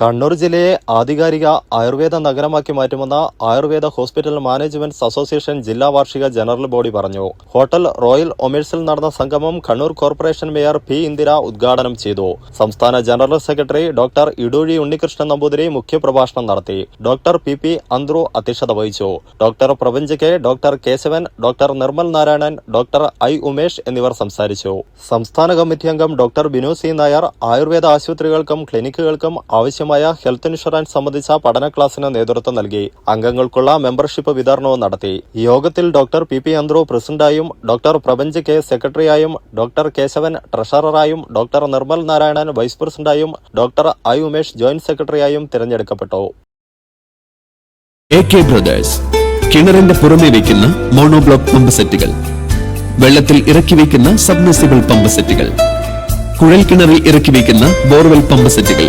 കണ്ണൂർ ജില്ലയെ ആധികാരിക ആയുർവേദ നഗരമാക്കി മാറ്റുമെന്ന് ആയുർവേദ ഹോസ്പിറ്റൽ മാനേജ്മെന്റ് അസോസിയേഷൻ ജില്ലാ വാർഷിക ജനറൽ ബോഡി പറഞ്ഞു. ഹോട്ടൽ റോയൽ ഒമേഴ്സിൽ നടന്ന സംഗമം Kannur corporation mayor P Indira ഉദ്ഘാടനം ചെയ്തു. സംസ്ഥാന general secretary doctor Iduzhi Unnikrishnan Namboothiri മുഖ്യപ്രഭാഷണം നടത്തി. Doctor P. പി. അന്ത്രു അധ്യക്ഷത വഹിച്ചു. Doctor Prapanch K doctor Keshavan doctor Nirmal Narayanan doctor I. Umesh എന്നിവർ സംസാരിച്ചു. സംസ്ഥാന കമ്മിറ്റി അംഗം ഡോക്ടർ ബിനു സി. നായർ ആയുർവേദ ആശുപത്രികൾക്കും ക്ലിനിക്കുകൾക്കും ആവശ്യമായ ഹെൽത്ത് ഇൻഷുറൻസ് സംബന്ധിച്ച പഠന ക്ലാസിന് നേതൃത്വം നൽകി. അംഗങ്ങൾക്കുള്ള മെമ്പർഷിപ്പ് വിതരണവും നടത്തി. യോഗത്തിൽ ഡോക്ടർ പി പി അന്ത്രു പ്രസിഡന്റായും ഡോക്ടർ പ്രപഞ്ച് കെ സെക്രട്ടറിയായും ഡോക്ടർ കേശവൻ ട്രഷററായും ഡോക്ടർ നിർമ്മൽ നാരായണൻ വൈസ് പ്രസിഡന്റായും ഡോക്ടർ ഐ ഉമേഷ് ജോയിന്റ് സെക്രട്ടറിയായും തിരഞ്ഞെടുക്കപ്പെട്ടു. കിണറിന്റെ പുറമെ വയ്ക്കുന്ന മോണോബ്ലോക്ക് പമ്പ് സെറ്റുകൾ വെള്ളത്തിൽ ഇറക്കി വയ്ക്കുന്ന സബ്മിസിബിൾ പമ്പ് സെറ്റുകൾ കുഴൽ കിണറിൽ ഇറക്കി വയ്ക്കുന്ന ബോർവെൽ പമ്പ് സെറ്റുകൾ